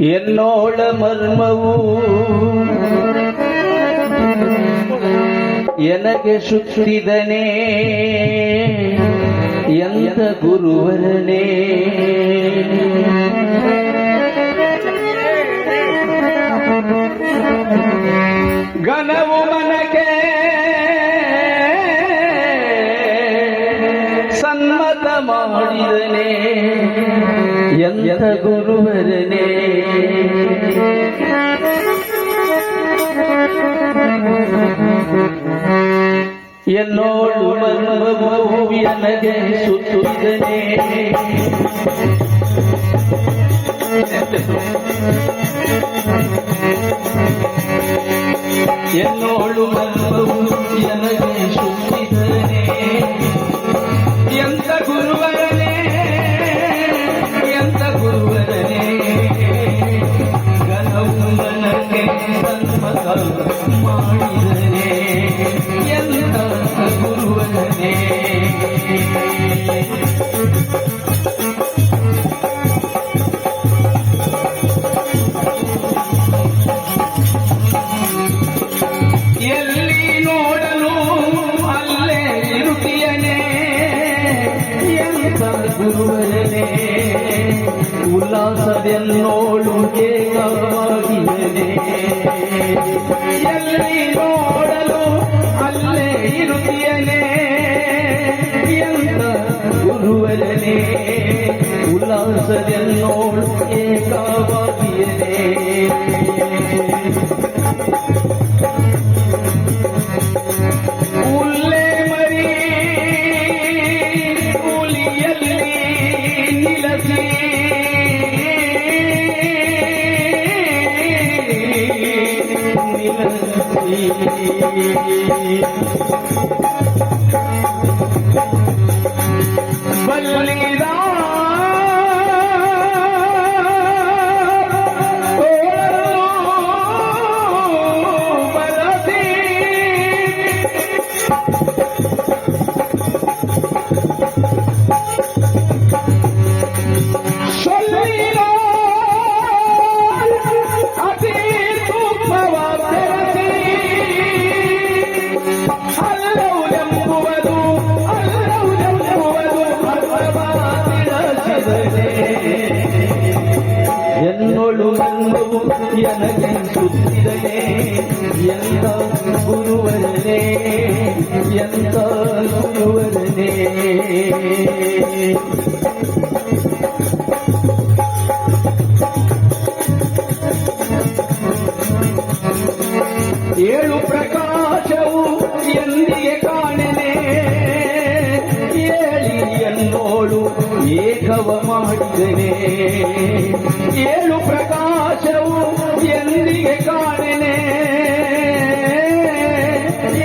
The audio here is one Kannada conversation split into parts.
എന്നോള ಮರ್ಮವು ಎನಗೆ ಸುತ್ತಿದನೆ? ಎಂದ ಗುರುವರನೇ? ഗ്രന്ഥ ഗുരുവരനെ എന്നോട് മർമ്മവും എനകെ സുത്തുതനെ എന്നോട് മർമ്മവും வாழ்க ಗುರುವರನೇ ಉಲ್ಲಾಸವೆನ್ನೋಳು ಏಕವಾಗಿರನೆ ಎಲ್ಲಿ ನೋಡಲು ಅಲ್ಲೇ ಇರುತ್ತೀಯನೇ ಎಂತ ಗುರುವರನೇ ಉಲ್ಲಾಸವೆನ್ನೋಳು ಏಕವಾಗಿರನೆ ಅನುಭವವು ನನಗೆನಿಸುತ್ತಿದೆಯೇ ಎಂತ ಗುರುವರನೇ ಎಂತ ಗುರುವರನೇ ಏಳು ಪ್ರಕಾಶವು ಎಲ್ಲಿಗೆ ಕಾಣನೆ? ಏಳಿ ಏಕವ ಮಾಡಿದನೆ. ಏಳು ಪ್ರಕಾಶ ಪ್ರಕಾಶವು ಎಂದಿಗೆ ಕಾಣನೆ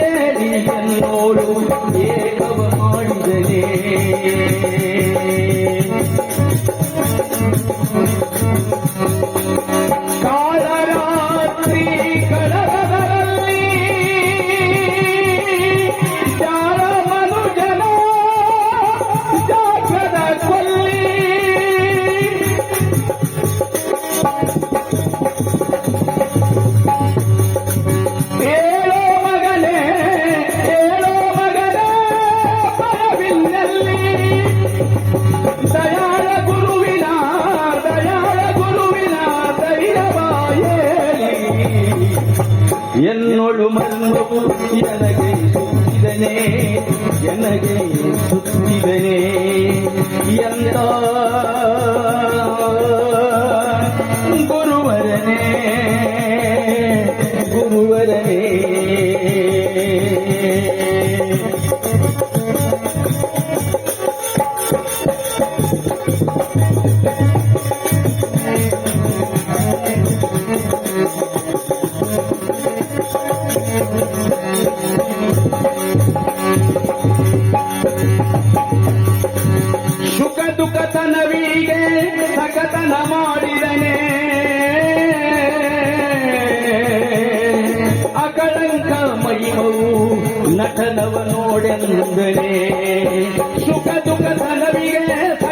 ಏಳಿ ಎನ್ನೋಳು ಏಕವ ಮಾಡಿದನೆ என்னொழு மன்மவும் எனகை சுத்திதனே எனகை சுத்திதனே எந்த ನಟನವ ನೋಡೆಂದರೆ ಸುಖ ದುಃಖತನವಿಗೆ ಸಕತನ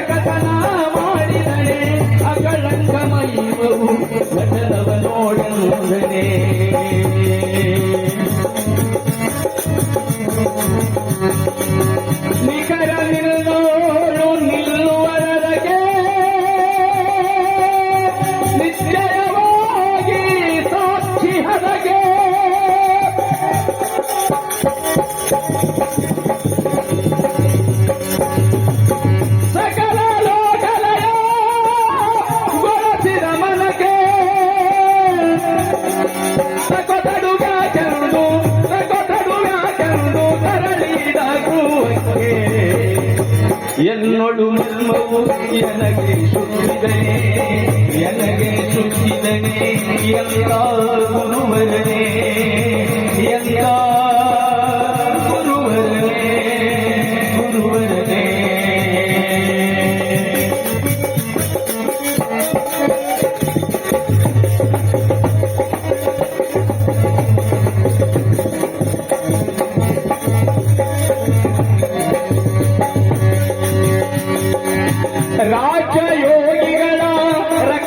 ಎನಗೆ ಸುತ್ತಿದನೆ ಎನಗೆ ಸುತ್ತಿದನೆ ಎಲ್ಲ ಗುರುವರನೆ ಎಲ್ಲ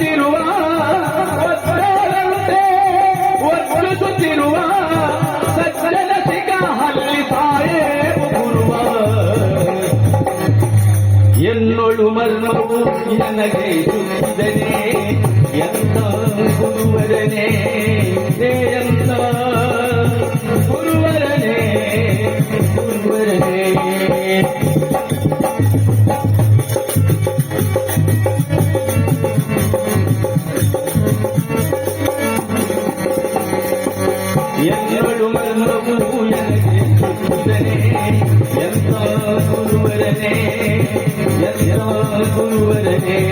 ಒಕ್ಕುಳಿಸುತ್ತಿರುವ ಒತ್ತಾರಂತೆ ಒಕ್ಕುಳಿಸುತ್ತಿರುವ ಸಜ್ಜನ ಸಿಗ ಹಲ್ಲಿ ತಾಯೇ ಗುರುವ ಎನ್ನೊಳು ಮರ್ಮವು ನನಗೆ ಎಂತ ಗುರುವರನೆ గురువరనే ఎంతో గురువరనే.